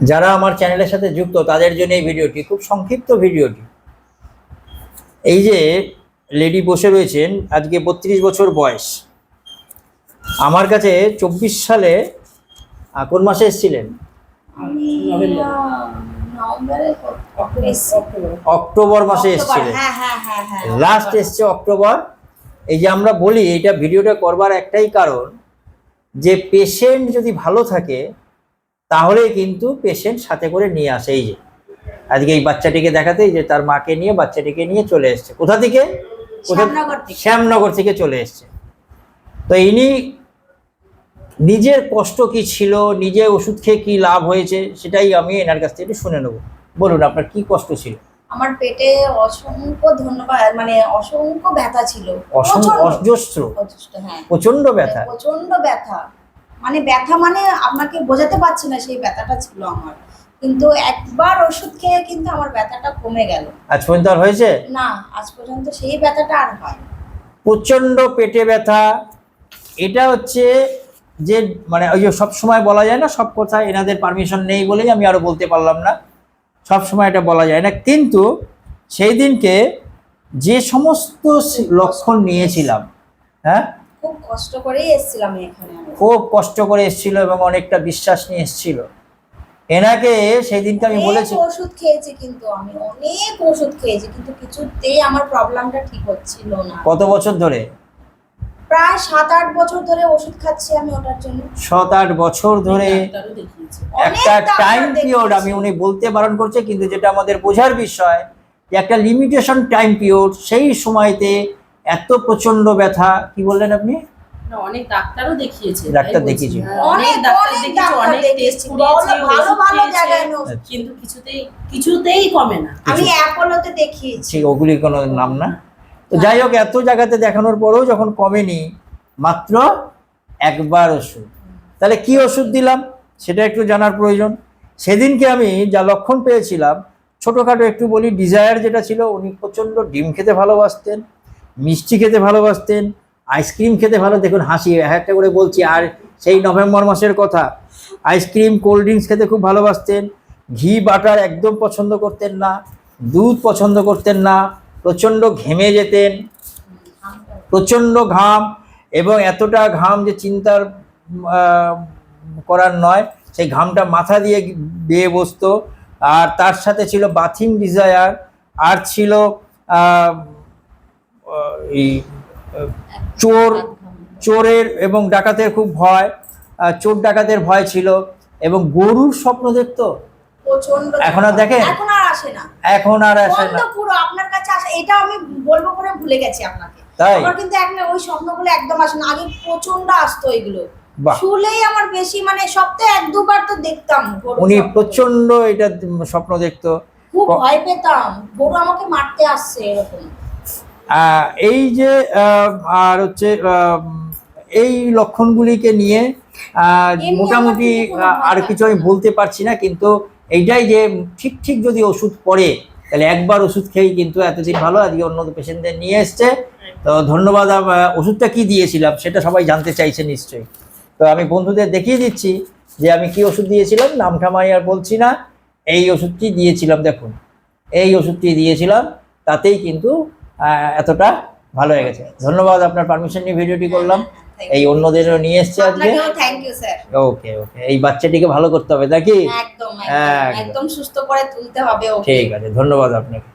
যারা আমার চ্যানেলের সাথে যুক্ত তাদের জন্য এই ভিডিওটি খুব সংক্ষিপ্ত ভিডিওটি। এই যে লেডি বসে রয়েছেন আজকে বত্রিশ বছর বয়স। আমার কাছে চব্বিশ সালে কোন মাসে এসেছিলেন। অক্টোবর মাসে এসেছিলেন। হ্যাঁ হ্যাঁ হ্যাঁ হ্যাঁ লাস্ট এসছে অক্টোবর। এই যে আমরা বলি এটা ভিডিওটা করবার একটাই কারণ যে পেশেন্ট যদি ভালো থাকে তাহলে কিন্তু পেশেন্ট সাথে করে নিয়ে আসে। এই যে আজকে এই বাচ্চাটিকে দেখাতে যে তার মাকে নিয়ে বাচ্চাটিকে নিয়ে চলে এসছে। কোথা থেকে? শ্যামনগর থেকে। চলে এসছে। তো ইনি নিজের কষ্ট কি ছিল নিজে ওষুধ খেয়ে কি লাভ হয়েছে সেটাই আমি এনার কাছ থেকে শুনে নেব। বলুন আপনার কি কষ্ট ছিল? আমার পেটে অসংখ্য ধন্যবাদ মানে অসংখ্য ব্যথা ছিল। অসংখ্য অজস্র। অজস্র, হ্যাঁ। প্রচণ্ড ব্যথা। প্রচণ্ড ব্যথা। মানে ব্যথা মানে আপনাকে বোঝাতে পারছি না সেই ব্যথাটা ছিল আমার। কিন্তু একবার ওষুধ খেয়ে কিন্তু আমার ব্যথাটা কমে গেল। আজ পর্যন্ত আর হয়েছে? না আজ পর্যন্ত সেই ব্যথাটা আর হয়। প্রচণ্ড পেটে ব্যথা। এটা হচ্ছে যে মানে ওই যে সব সময় বলা যায় না সব কথা এনাদের পারমিশন নেই বলেই আমি আরও বলতে পারলাম না। সব সময় এটা বলা যায় না। কিন্তু সেই দিনকে যে সমস্ত লক্ষণ নিয়েছিলাম হ্যাঁ খুব কষ্ট করেই এসেছিলাম এখানে খুব কষ্ট করে এসেছিল এবং অনেকটা বিশ্বাস নিয়ে এসেছিল। এনাকে সেই দিনকে আমি বলেছি ওষুধ খেয়েছি কিন্তু আমি অনেক ওষুধ খেয়েছি কিন্তু কিছুতেই আমার প্রবলেমটা ঠিক হচ্ছিল না। কত বছর ধরে? প্রায় সাত আট বছর ধরে ওষুধ খাচ্ছি আমি ওটার জন্য। সাত আট বছর ধরে একটা টাইম পিরিয়ড আমি উনি বলতে বারণ করছে কিন্তু যেটা আমাদের বোঝার বিষয় যে একটা লিমিটেশন টাইম পিরিয়ড সেই সময়তে এত প্রচণ্ড ব্যথা কি বললেন আপনি? অনেক ডাক্তারও দেখিয়েছে ডাক্তার তাই দেখিয়েছে। হ্যাঁ, অনেক ডাক্তার দেখিয়েছে অনেক টেস্ট করিয়েছে ভালো ভালো ওষুধ ভালো খেয়েছে, জায়গায় কিন্তু কিছুতেই কিছুতেই কমে না। আমি অ্যাপোলোতে দেখিয়েছি। ওগুলি কোনো নাম না? তো যাই হোক এত জায়গাতে দেখানোর পরেও যখন কমেনি মাত্র একবার ওষুধ। তাহলে কি ওষুধ দিলাম? সেটা একটু জানার প্রয়োজন। সেদিনকে আমি যা লক্ষণ পেয়েছিলাম ছোটোখাটো একটু বলি ডিজায়ার যেটা ছিল উনি প্রচণ্ড ডিম খেতে ভালোবাসতেন। মিষ্টি খেতে ভালোবাসতেন, আইসক্রিম খেতে ভালো, দেখুন হাসি, এক একটা করে বলছি, আর সেই নভেম্বর মাসের কথা, আইসক্রিম, কোল্ড ড্রিঙ্কস খেতে খুব ভালোবাসতেন, ঘি, বাটার একদম পছন্দ করতেন না, দুধ পছন্দ করতেন না, প্রচণ্ড ঘেমে যেতেন, প্রচণ্ড ঘাম, এবং এতটা ঘাম যে চিন্তার করার নয়, সেই ঘামটা মাথা দিয়ে বেয়ে বসতো, আর তার সাথে ছিল বাথিং ডিজায়ার আর ছিল এই চোর চোরের এবং ডাকাতের খুব ভয় চোর ডাকাতের ভয় ছিল এবং গরুর স্বপ্ন দেখতো? এখন আর দেখেন? এখন আর আসে না। এখন আর আসে না। পুরো আপনার কাছে আসে এটা আমি বলব করে ভুলে গেছি আপনাকে। তাই? আমার কিন্তু এখন ওই স্বপ্নগুলো একদম আসে না। আগে প্রচণ্ড আসতো এগুলো। শুলেই আমার বেশি মানে সপ্তাহে এক দুবার তো দেখতাম উনি প্রচণ্ড এটা স্বপ্ন দেখতো। খুব ভয় পেতাম। গরু আমাকে মারতে আসছে এরকম। এই যে আর হচ্ছে এই লক্ষণগুলিকে নিয়ে মোটামুটি আর কিছু আমি বলতে পারছি না কিন্তু এইটাই যে ঠিক ঠিক যদি ওষুধ পড়ে তাহলে একবার ওষুধ খেয়েই কিন্তু এতদিন ভালো আজকে অন্য পেশেন্টদের নিয়ে এসছে। তো ধন্যবাদ ওষুধটা কি দিয়েছিলাম সেটা সবাই জানতে চাইছে নিশ্চয়ই। তো আমি বন্ধুদের দেখিয়ে দিচ্ছি যে আমি কি ওষুধ দিয়েছিলাম আমি আর বলছি না এই ওষুধটি দিয়েছিলাম দেখুন। এই ওষুধটি দিয়েছিলাম তাতেই কিন্তু এতটা ভালো হয়ে গেছে। ধন্যবাদ আপনার পারমিশন নিয়ে ভিডিওটি করলাম। এই অন্যদেরও নিয়ে এসছে আজকে। Thank you sir okay okay এই বাচ্চাটিকে ভালো করতে হবে নাকি? একদম একদম। একদম। একদম সুস্থ করে তুলতে হবে ঠিক আছে ধন্যবাদ আপনাকে।